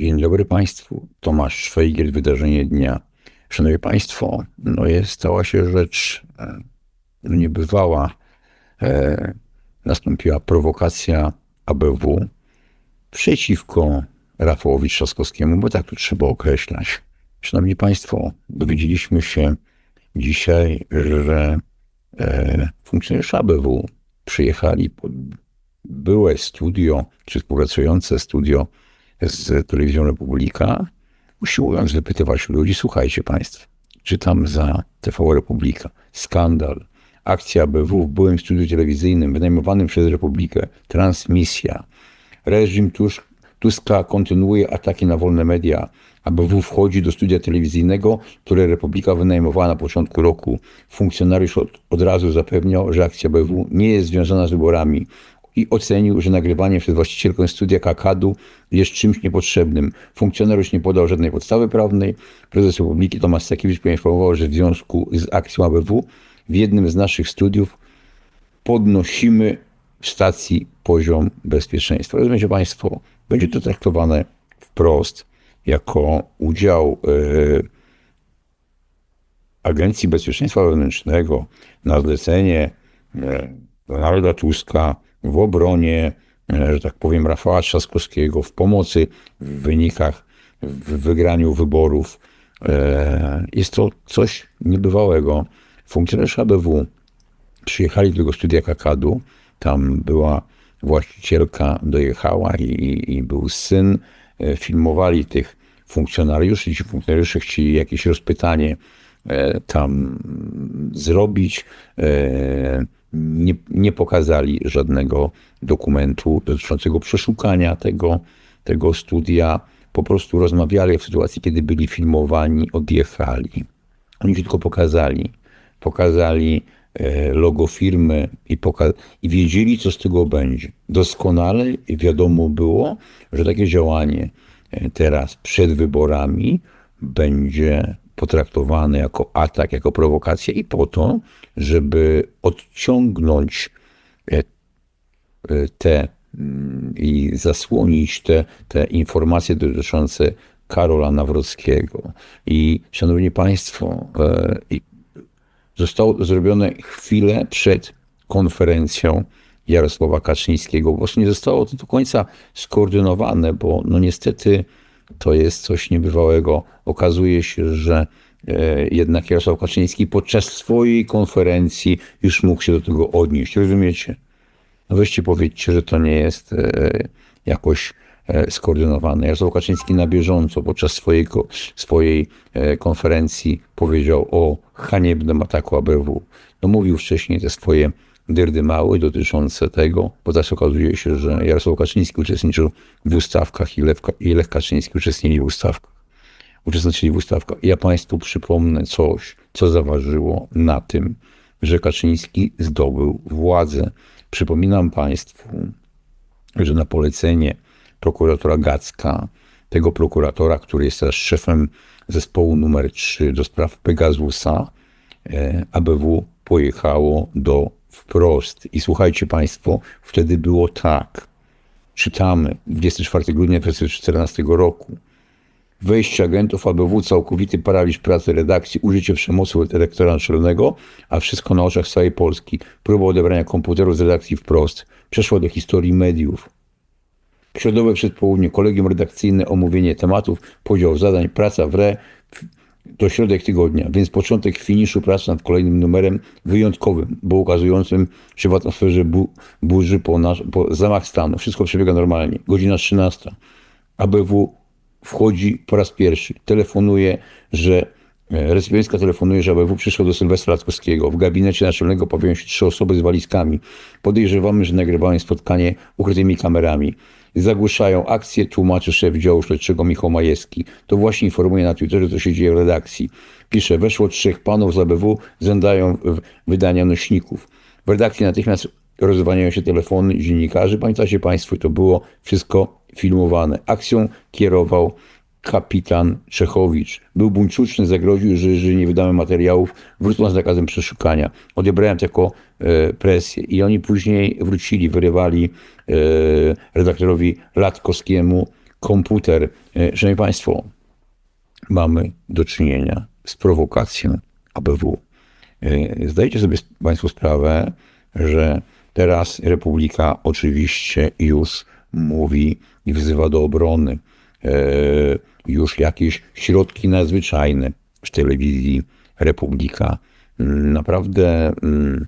Dzień dobry Państwu. Tomasz Szwejgiel, wydarzenie dnia. Szanowni Państwo, no jest, stała się rzecz no niebywała. E, nastąpiła prowokacja ABW przeciwko Rafałowi Trzaskowskiemu, bo tak to trzeba określać. Szanowni Państwo, dowiedzieliśmy się dzisiaj, że e, funkcjonariusze ABW przyjechali pod byłe studio, czy współpracujące studio z Telewizją Republika, usiłując wypytywać ludzi, słuchajcie Państwo, czytam za TV Republika, skandal, akcja BW w byłym studiu telewizyjnym wynajmowanym przez Republikę, transmisja, reżim Tusk, Tuska kontynuuje ataki na wolne media, ABW wchodzi do studia telewizyjnego, które Republika wynajmowała na początku roku. Funkcjonariusz od, od razu zapewniał, że akcja BW nie jest związana z wyborami i ocenił, że nagrywanie przez właścicielkę studia Kakadu jest czymś niepotrzebnym. Funkcjonariusz nie podał żadnej podstawy prawnej. Prezes Republiki Tomasz Sakiewicz poinformował, że w związku z akcją ABW w jednym z naszych studiów podnosimy w stacji poziom bezpieczeństwa. Rozumiecie Państwo, będzie to traktowane wprost jako udział yy, Agencji Bezpieczeństwa Wewnętrznego na zlecenie yy, Donalda Tuska w obronie, e, że tak powiem, Rafała Trzaskowskiego, w pomocy w wynikach, w wygraniu wyborów. E, jest to coś niebywałego. Funkcjonariusze ABW przyjechali do tego studia Kakadu, tam była właścicielka, dojechała i, i był syn, e, filmowali tych funkcjonariuszy, ci funkcjonariusze chcieli jakieś rozpytanie tam zrobić nie, nie pokazali żadnego dokumentu dotyczącego przeszukania tego, tego studia. Po prostu rozmawiali w sytuacji, kiedy byli filmowani, odjechali. Oni tylko pokazali. Pokazali e, logo firmy i, poka- i wiedzieli, co z tego będzie. Doskonale wiadomo było, że takie działanie e, teraz przed wyborami będzie potraktowane jako atak, jako prowokacja i po to, żeby odciągnąć e, e, te mm, i zasłonić te, te informacje dotyczące Karola Nawrockiego. I szanowni Państwo, e, zostało zrobione chwilę przed konferencją Jarosława Kaczyńskiego. Prostu nie zostało to do końca skoordynowane, bo no niestety to jest coś niebywałego. Okazuje się, że e, jednak Jarosław Kaczyński podczas swojej konferencji już mógł się do tego odnieść. Rozumiecie? No weźcie powiedzcie, że to nie jest e, jakoś e, skoordynowane. Jarosław Kaczyński na bieżąco podczas swojego, swojej konferencji powiedział o haniebnym ataku ABW. No mówił wcześniej te swoje dyrdy małe dotyczące tego, bo teraz okazuje się, że Jarosław Kaczyński uczestniczył w ustawkach i Lech, i Lech Kaczyński uczestniczyli w ustawkach. Uczestniczyli w ustawkach. Ja Państwu przypomnę coś, co zaważyło na tym, że Kaczyński zdobył władzę. Przypominam Państwu, że na polecenie prokuratora Gacka, tego prokuratora, który jest teraz szefem zespołu numer 3 do spraw Pegasusa, e, ABW pojechało do wprost. I słuchajcie Państwo, wtedy było tak. Czytamy 24 grudnia 2014 roku. Wejście agentów ABW, całkowity paraliż pracy redakcji, użycie przemocy redaktora naczelnego, a wszystko na oczach całej Polski. Próba odebrania komputerów z redakcji wprost. Przeszło do historii mediów. Środowe przedpołudnie, kolegium redakcyjne, omówienie tematów, podział zadań, praca w re, to środek tygodnia, więc początek finiszu pracy nad kolejnym numerem wyjątkowym, bo ukazującym się w atmosferze bu burzy po, nasz, po zamach stanu. Wszystko przebiega normalnie. Godzina 13. ABW wchodzi po raz pierwszy. Telefonuje, że e, Recypientka telefonuje, że ABW przyszło do Sylwestra Latkowskiego. W gabinecie naczelnego pojawiają się trzy osoby z walizkami. Podejrzewamy, że nagrywają spotkanie ukrytymi kamerami. Zagłuszają akcję, tłumaczy szef działu śledczego Michał Majewski. To właśnie informuje na Twitterze, co się dzieje w redakcji. Pisze, weszło trzech panów z ABW, żądają wydania nośników. W redakcji natychmiast rozwania się telefony dziennikarzy. Pamiętacie Państwo, to było wszystko filmowane. Akcją kierował kapitan Czechowicz. Był buńczuczny, zagroził, że jeżeli nie wydamy materiałów, wrócą z nakazem przeszukania. Odebrałem to jako e, presję i oni później wrócili, wyrywali e, redaktorowi Latkowskiemu komputer. E, Szanowni Państwo, mamy do czynienia z prowokacją ABW. E, Zdajecie sobie Państwo sprawę, że teraz Republika oczywiście już mówi i wzywa do obrony e, już jakieś środki nadzwyczajne w telewizji Republika. Mm, Naprawdę mm,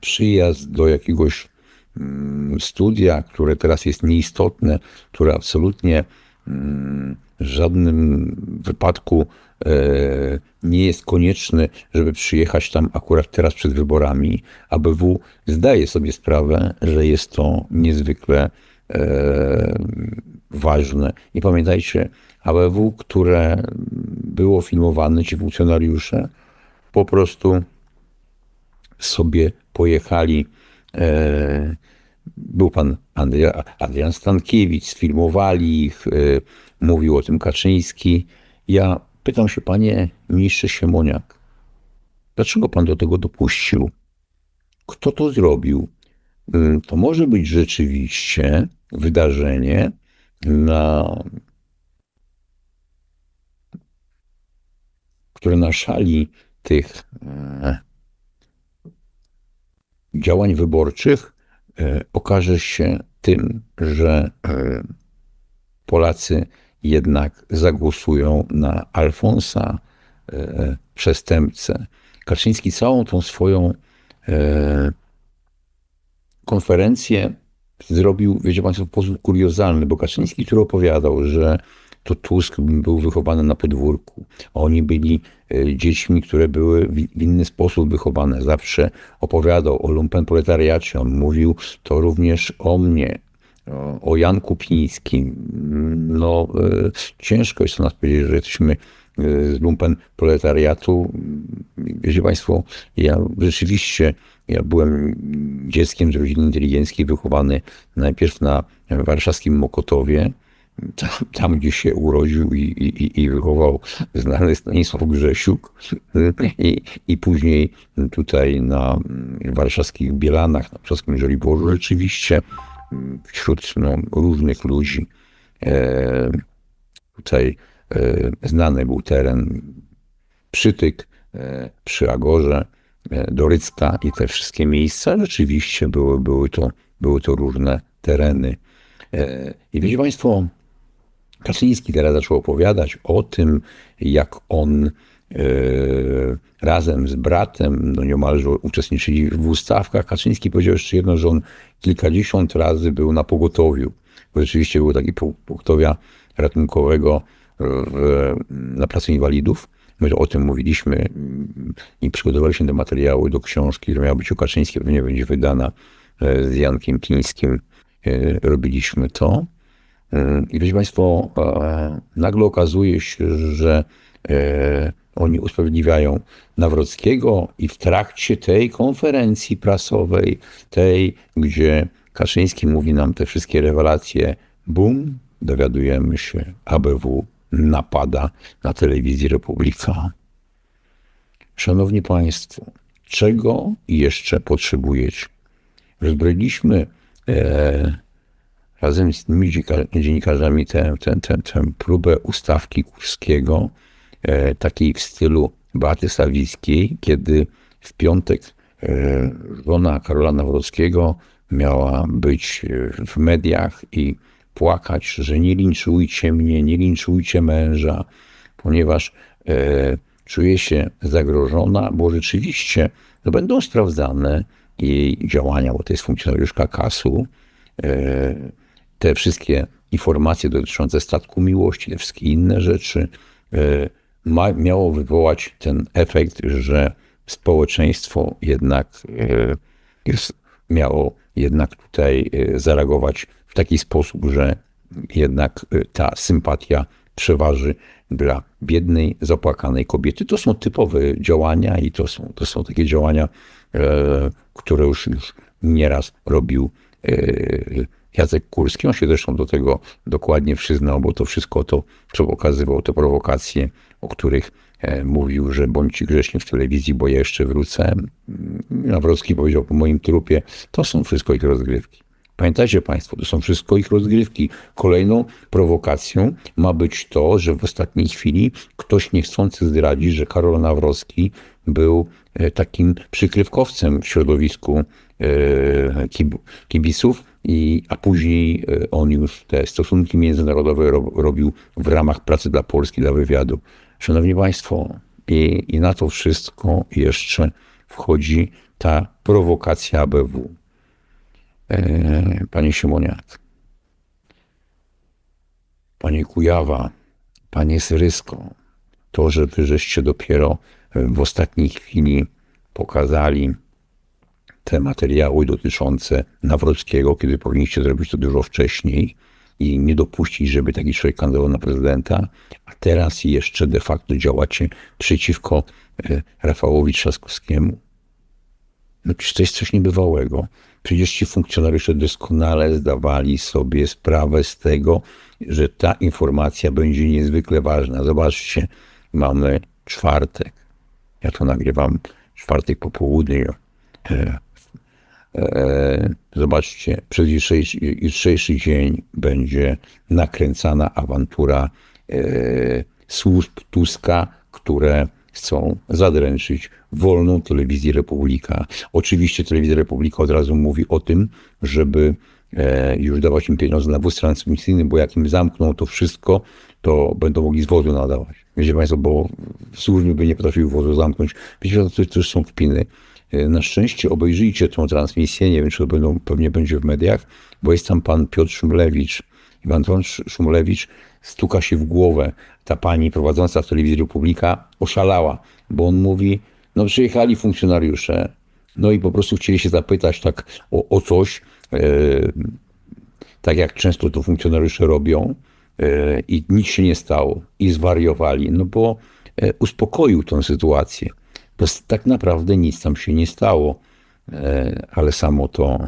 przyjazd do jakiegoś mm, studia, które teraz jest nieistotne, które absolutnie w żadnym wypadku e, nie jest konieczny, żeby przyjechać tam akurat teraz przed wyborami. ABW zdaje sobie sprawę, że jest to niezwykle e, ważne. I pamiętajcie, ABW, które było filmowane, ci funkcjonariusze, po prostu sobie pojechali. E, był pan Adrian Stankiewicz, sfilmowali ich, e, mówił o tym Kaczyński. Ja pytam się, panie ministrze Siemoniak, dlaczego pan do tego dopuścił? Kto to zrobił? Y, To może być rzeczywiście wydarzenie na które na szali tych e, działań wyborczych e, okaże się tym, że e, Polacy jednak zagłosują na Alfonsa, przestępcę. Kaczyński całą tą swoją konferencję zrobił, wiecie Państwo, sposób kuriozalny, bo Kaczyński, który opowiadał, że to Tusk był wychowany na podwórku. Oni byli e, dziećmi, które były w inny sposób wychowane. Zawsze opowiadał o lumpenproletariacie. On mówił to również o mnie, o- Janku Pińskim. No, e, ciężko jest o nas powiedzieć, że jesteśmy lumpen proletariatu. Wiecie Państwo, ja rzeczywiście, ja byłem dzieckiem z rodziny inteligenckiej, wychowany najpierw na warszawskim Mokotowie, tam, tam gdzie się urodził i, i, i- wychował znany Stanisław Grzesiuk i, i później tutaj na warszawskich Bielanach, na warszawskim Żoliborzu, rzeczywiście wśród no, różnych ludzi e, tutaj znany był teren Przytyk, e, przy Agorze, e, Dorycka i te wszystkie miejsca rzeczywiście były, były, to, były to różne tereny. E, I wiecie Państwo, Kaczyński teraz zaczął opowiadać o tym, jak on e, razem z bratem no niemalże uczestniczyli w ustawkach. Kaczyński powiedział jeszcze jedno, że on kilkadziesiąt razy był na pogotowiu. Bo rzeczywiście był taki po- pogotowia ratunkowego na Placu Inwalidów. My o tym mówiliśmy i przygotowaliśmy te materiały do książki, która miała być o Kaczyńskim, pewnie będzie wydana e, z Jankiem Pińskim. E, Robiliśmy to. I wiecie Państwo, e, nagle okazuje się, że e, oni usprawiedliwiają Nawrockiego i w trakcie tej konferencji prasowej, tej, gdzie Kaczyński mówi nam te wszystkie rewelacje, bum, dowiadujemy się, ABW napada na telewizji Republika. Szanowni Państwo, czego jeszcze potrzebujecie? Rozbroiliśmy e, razem z tymi dziennika- dziennikarzami tę, tę, tę, tę próbę ustawki Kurskiego, e, takiej w stylu Beaty Sawickiej, kiedy w piątek e, żona Karola Nawrockiego miała być w mediach i płakać, że nie linczujcie mnie, nie linczujcie męża, ponieważ e, czuje się zagrożona, bo rzeczywiście no, będą sprawdzane jej działania, bo to jest funkcjonariuszka KAS-u, e, te wszystkie informacje dotyczące statku miłości, te wszystkie inne rzeczy, e, ma, miało wywołać ten efekt, że społeczeństwo jednak e, jest, miało jednak tutaj e, zareagować w taki sposób, że jednak e, ta sympatia przeważy dla biednej, zapłakanej kobiety. To są typowe działania i to są, to są takie działania, e, które już, już nieraz robił e, Jacek Kurski. On się zresztą do tego dokładnie przyznał, bo to wszystko to, co pokazywał, te prowokacje, o których mówił, że bądźcie grzeczni w telewizji, bo ja jeszcze wrócę. Mm, Nawrocki powiedział po moim trupie, to są wszystko ich rozgrywki. Pamiętajcie Państwo, to są wszystko ich rozgrywki. Kolejną prowokacją ma być to, że w ostatniej chwili ktoś niechcący zdradzić, że Karol Nawrocki był e, takim przykrywkowcem w środowisku e, kib- kibiców, i, a później e, on już te stosunki międzynarodowe ro, robił w ramach pracy dla Polski, dla wywiadu. Szanowni Państwo, i, i na to wszystko jeszcze wchodzi ta prowokacja ABW. E, Panie Siemoniak, Panie Kujawa, Panie Syrysko, to, że wy żeście dopiero w ostatniej chwili pokazali te materiały dotyczące Nawrockiego, kiedy powinniście zrobić to dużo wcześniej i nie dopuścić, żeby taki człowiek kandydował na prezydenta, a teraz jeszcze de facto działacie przeciwko e, Rafałowi Trzaskowskiemu. No przecież to jest coś niebywałego. Przecież ci funkcjonariusze doskonale zdawali sobie sprawę z tego, że ta informacja będzie niezwykle ważna. Zobaczcie, mamy czwartek. Ja to nagrywam czwartek po południu. E, Zobaczcie, przez jutrzejszy, dzień będzie nakręcana awantura e, służb Tuska, które chcą zadręczyć wolną telewizję Republika. Oczywiście telewizja Republika od razu mówi o tym, żeby e, już dawać im pieniądze na wóz transmisyjny, bo jak im zamkną to wszystko, to będą mogli z wozu nadawać. Wiecie Państwo, bo służby by nie potrafiły wozu zamknąć. Wiecie, to, to są kpiny. E, Na szczęście obejrzyjcie tą transmisję, nie wiem, czy to będą, pewnie będzie w mediach, bo jest tam pan Piotr Szumlewicz. I pan Piotr Szumlewicz stuka się w głowę. Ta pani prowadząca w telewizji Republika oszalała, bo on mówi, no przyjechali funkcjonariusze, no i po prostu chcieli się zapytać tak o, o coś, e, tak jak często to funkcjonariusze robią e, i nic się nie stało i zwariowali, no bo e, uspokoił tę sytuację. S- tak naprawdę nic tam się nie stało, e, ale samo to,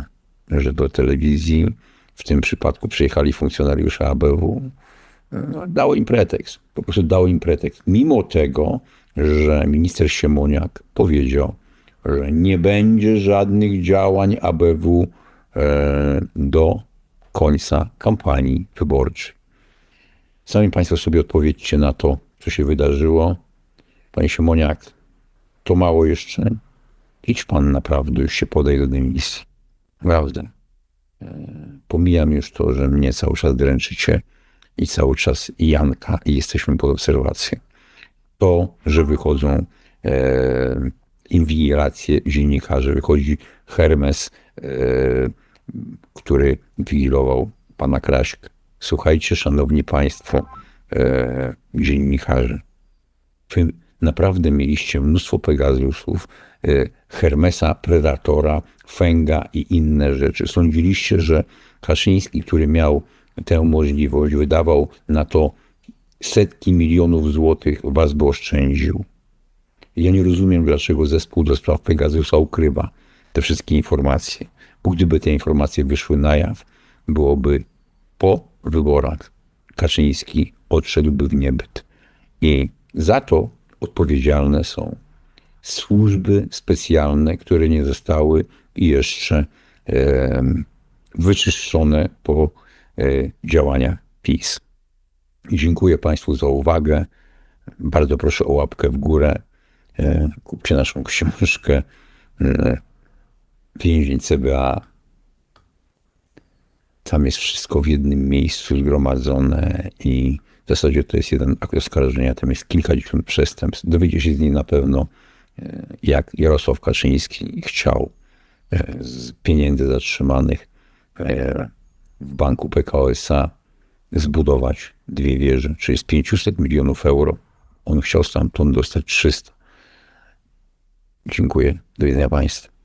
że do telewizji w tym przypadku przyjechali funkcjonariusze ABW, no, dało im pretekst. Po prostu dało im pretekst. Mimo tego, że minister Siemoniak powiedział, że nie będzie żadnych działań ABW e, do końca kampanii wyborczej. Sami Państwo sobie odpowiedzcie na to, co się wydarzyło. Panie Siemoniak, to mało jeszcze. Idź Pan naprawdę, już się podaj do dymisji. Naprawdę. E, Pomijam już to, że mnie cały czas dręczycie i cały czas Janka i jesteśmy pod obserwacją. To, że wychodzą e, inwigilacje dziennikarzy, wychodzi Hermes, e, który wigilował pana Kraśk. Słuchajcie, szanowni państwo, e, dziennikarze, naprawdę mieliście mnóstwo Pegazusów, e, Hermesa, Predatora, Fenga i inne rzeczy. Sądziliście, że Kaszyński, który miał tę możliwość, wydawał na to setki milionów złotych, was by oszczędził. Ja nie rozumiem, dlaczego zespół do spraw Pegasusa ukrywa te wszystkie informacje. Bo gdyby te informacje wyszły na jaw, byłoby po wyborach Kaczyński odszedłby w niebyt. I za to odpowiedzialne są służby specjalne, które nie zostały jeszcze em, wyczyszczone po e, działaniach PiS. Dziękuję Państwu za uwagę. Bardzo proszę o łapkę w górę. E, Kupcie naszą książkę e, Więzień CBA. Tam jest wszystko w jednym miejscu zgromadzone i w zasadzie to jest jeden akt oskarżenia. Tam jest kilkadziesiąt przestępstw. Dowiecie się z niej na pewno, e, jak Jarosław Kaczyński chciał e, z pieniędzy zatrzymanych e, w banku PKO SA zbudować dwie wieże, czyli z 500 milionów euro. On chciał stamtąd dostać 300. Dziękuję. Do widzenia Państwu.